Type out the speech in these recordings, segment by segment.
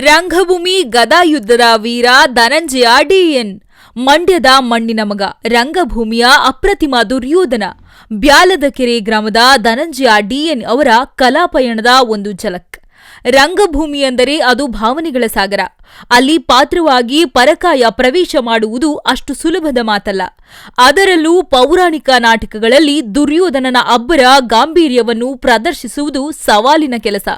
ರಂಗಭೂಮಿ ಗದಾಯುದ್ಧದ ವೀರ ಧನಂಜಯ ಡಿಎನ್ ಮಂಡ್ಯದ ಮಣ್ಣಿನ ಮಗ, ರಂಗಭೂಮಿಯ ಅಪ್ರತಿಮ ದುರ್ಯೋಧನ, ಬ್ಯಾಲದಕೆರೆ ಗ್ರಾಮದ ಧನಂಜಯ ಡಿಎನ್ ಅವರ ಕಲಾಪಯಣದ ಒಂದು ಝಲಕ್. ರಂಗಭೂಮಿ ಎಂದರೆ ಅದು ಭಾವನೆಗಳ ಸಾಗರ. ಅಲ್ಲಿ ಪಾತ್ರವಾಗಿ ಪರಕಾಯ ಪ್ರವೇಶ ಮಾಡುವುದು ಅಷ್ಟು ಸುಲಭದ ಮಾತಲ್ಲ. ಅದರಲ್ಲೂ ಪೌರಾಣಿಕ ನಾಟಕಗಳಲ್ಲಿ ದುರ್ಯೋಧನನ ಅಬ್ಬರ ಗಾಂಭೀರ್ಯವನ್ನು ಪ್ರದರ್ಶಿಸುವುದು ಸವಾಲಿನ ಕೆಲಸ.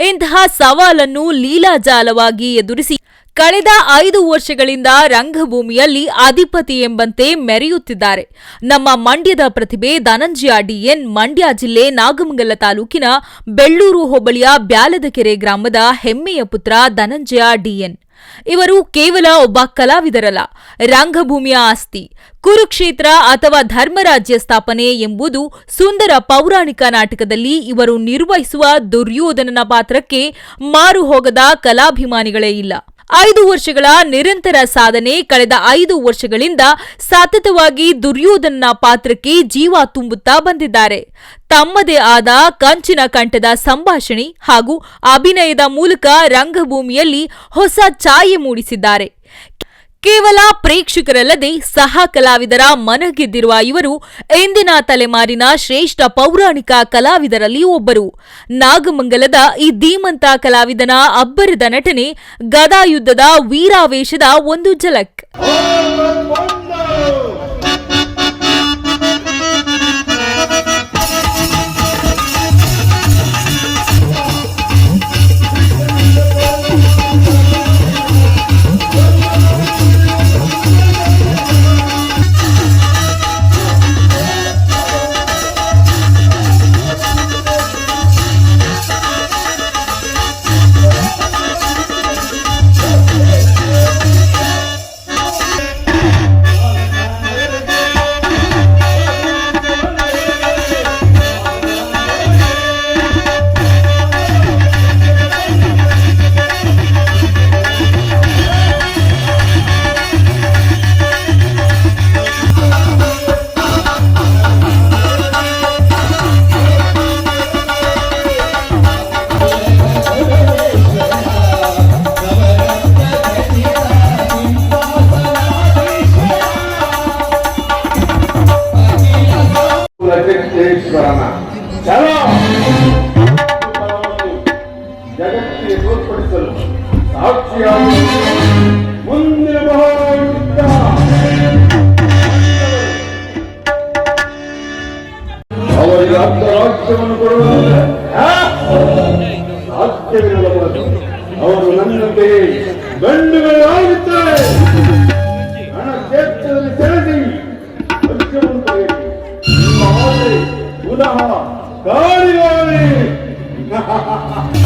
ಇಂತಹ ಸವಾಲನ್ನು ಲೀಲಾಜಾಲವಾಗಿ ಎದುರಿಸಿ ಕಳೆದ ಐದು ವರ್ಷಗಳಿಂದ ರಂಗಭೂಮಿಯಲ್ಲಿ ಅಧಿಪತಿ ಎಂಬಂತೆ ಮೆರೆಯುತ್ತಿದ್ದಾರೆ. ನಮ್ಮ ಮಂಡ್ಯದ ಪ್ರತಿಭೆ ಧನಂಜಯ ಡಿಎನ್ ಮಂಡ್ಯ ಜಿಲ್ಲೆ ನಾಗಮಂಗಲ ತಾಲೂಕಿನ ಬೆಳ್ಳೂರು ಹೋಬಳಿಯ ಬ್ಯಾಲದಕೆರೆ ಗ್ರಾಮದ ಹೆಮ್ಮೆಯ ಪುತ್ರ ಧನಂಜಯ ಡಿಎನ್. ಇವರು ಕೇವಲ ಒಬ್ಬ ಕಲಾವಿದರಲ್ಲ, ರಂಗಭೂಮಿಯ ಆಸ್ತಿ, ಕುರುಕ್ಷೇತ್ರ ಅಥವಾ ಧರ್ಮರಾಜ್ಯ ಸ್ಥಾಪನೆ ಎಂಬುದು ಸುಂದರ ಪೌರಾಣಿಕ ನಾಟಕದಲ್ಲಿ ಇವರು ನಿರ್ವಹಿಸುವ ದುರ್ಯೋಧನನ ಪಾತ್ರಕ್ಕೆ ಮಾರು ಹೋಗದ ಕಲಾಭಿಮಾನಿಗಳೇ ಇಲ್ಲ. ಐದು ವರ್ಷಗಳ ನಿರಂತರ ಸಾಧನೆ ಕಳೆದ ಐದು ವರ್ಷಗಳಿಂದ ಸತತವಾಗಿ ದುರ್ಯೋಧನನ ಪಾತ್ರಕ್ಕೆ ಜೀವ ತುಂಬುತ್ತಾ ಬಂದಿದ್ದಾರೆ. ತಮ್ಮದೇ ಆದ ಕಂಚಿನ ಕಂಠದ ಸಂಭಾಷಣೆ ಹಾಗೂ ಅಭಿನಯದ ಮೂಲಕ ರಂಗಭೂಮಿಯಲ್ಲಿ ಹೊಸ ಛಾಯೆ ಮೂಡಿಸಿದ್ದಾರೆ. ಕೇವಲ ಪ್ರೇಕ್ಷಕರಲ್ಲದೆ ಸಹ ಕಲಾವಿದರ ಮನಗೆದ್ದಿರುವ ಇವರು ಇಂದಿನ ತಲೆಮಾರಿನ ಶ್ರೇಷ್ಠ ಪೌರಾಣಿಕ ಕಲಾವಿದರಲ್ಲಿ ಒಬ್ಬರು. ನಾಗಮಂಗಲದ ಈ ಧೀಮಂತ ಕಲಾವಿದನ ಅಬ್ಬರದ ನಟನೆ ಗದಾಯುದ್ಧದ ವೀರಾವೇಶದ ಒಂದು ಝಲಕ್. ಜಗತ್ತಿಗೆ ತೋರ್ಪಡಿಸಲು ಸಾಕ್ಷಿಯಾಗಿ ಮುಂದಿನ ಮಹಾಯುದ್ಧ ಅವರಿಗೆ ಅರ್ಧ ರಾಜ್ಯವನ್ನು ಸಾಧ್ಯವಿರಬಹುದು ಅವರು ನನ್ನಂತೆ ಗಂಡುಗಳಾಗುತ್ತಾರೆ. ಹಣ ಕ್ಷೇತ್ರದಲ್ಲಿ ಸೆಳೆದಿ ರಾಜ್ಯವನ್ನು ಪುನಃ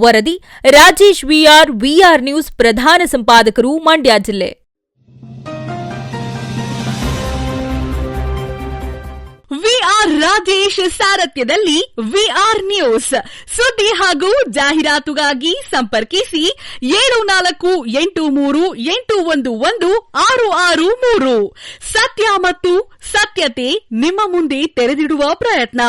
ವರದಿ, ರಾಜೇಶ್ ವಿಆರ್ ವಿಆರ್ ನ್ಯೂಸ್ ಪ್ರಧಾನ ಸಂಪಾದಕರು, ಮಂಡ್ಯ ಜಿಲ್ಲೆ. ವಿಆರ್ ರಾಜೇಶ್ ಸಾರಥ್ಯದಲ್ಲಿ ವಿಆರ್ ನ್ಯೂಸ್. ಸುದ್ದಿ ಹಾಗೂ ಜಾಹೀರಾತುಗಾಗಿ ಸಂಪರ್ಕಿಸಿ ಏಳು ನಾಲ್ಕು ಎಂಟು ಮೂರು ಎಂಟು ಒಂದು ಒಂದು ಆರು ಆರು ಮೂರು. ಸತ್ಯ ಮತ್ತು ಸತ್ಯತೆ ನಿಮ್ಮ ಮುಂದೆ ತೆರೆದಿಡುವ ಪ್ರಯತ್ನ.